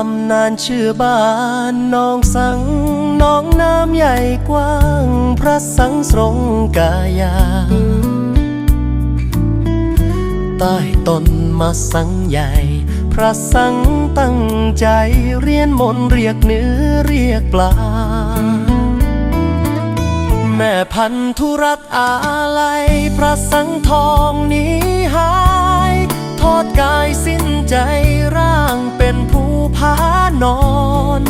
ตำนานชื่อบ้านน้องสังน้องน้ำใหญ่กว้าง พระสังสรงกายา ใต้ต้นมาสังใหญ่ พระสังตั้งใจเรียนมนเรียกเนื้อเรียกปลา แม่พันธุรัตอาลัยพระสังทองนี้หาย ทอดกายสิ้นใจร่างเป็นผู้ พานอน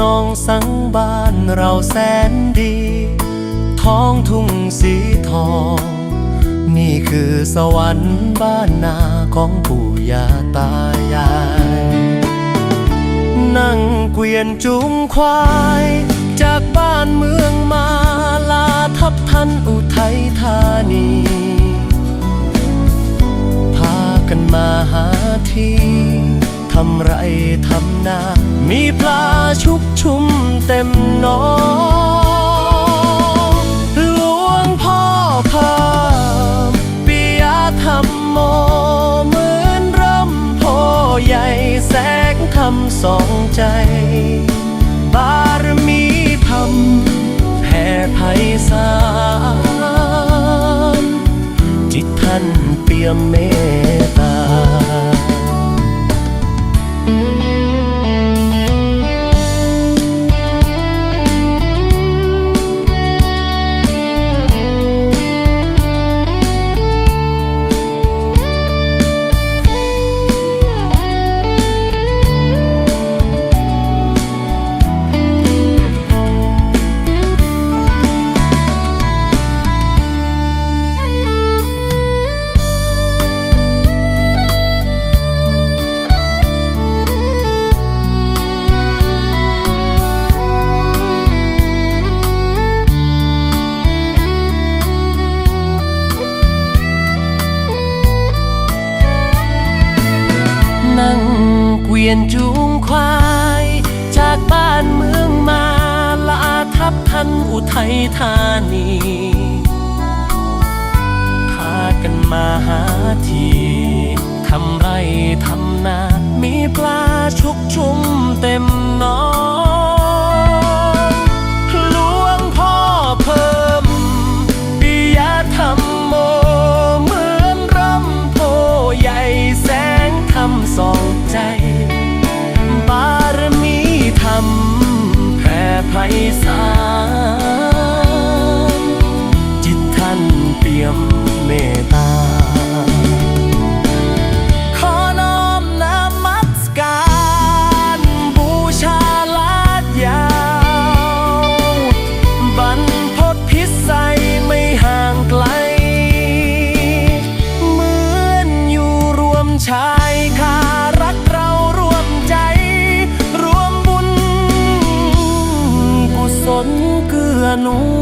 น้องสังบ้านเราแสนดี ท้องทุ่งสีทอง นี่คือสวรรค์บ้านนาของปู่ย่าตายาย นั่งเกวียนจุงควาย จากบ้านเมืองมาลาทับทันอุทัยธานี พากันมาหาที่ ทำไรทำนา มีปลาชุกชุมเต็มหนองหลวงพ่อพามปิยธรรมโม เหมือนร่มโพใหญ่แสงธรรมสองใจ บารมีธรรมแผ่ไพศาลจิตท่านเปี่ยมเมต วียนจูงควาย จากบ้านเมืองมาลาทับทันอุทัยธานีพากันมาหา มตตา ขอน้อมนมัสการบูชาลาดยาวบรรพตพิสัยไม่ห่างไกล เหมือนอยู่รวมชายคารักเรารวมใจ รวมบุญกุศลเกื้อหนุน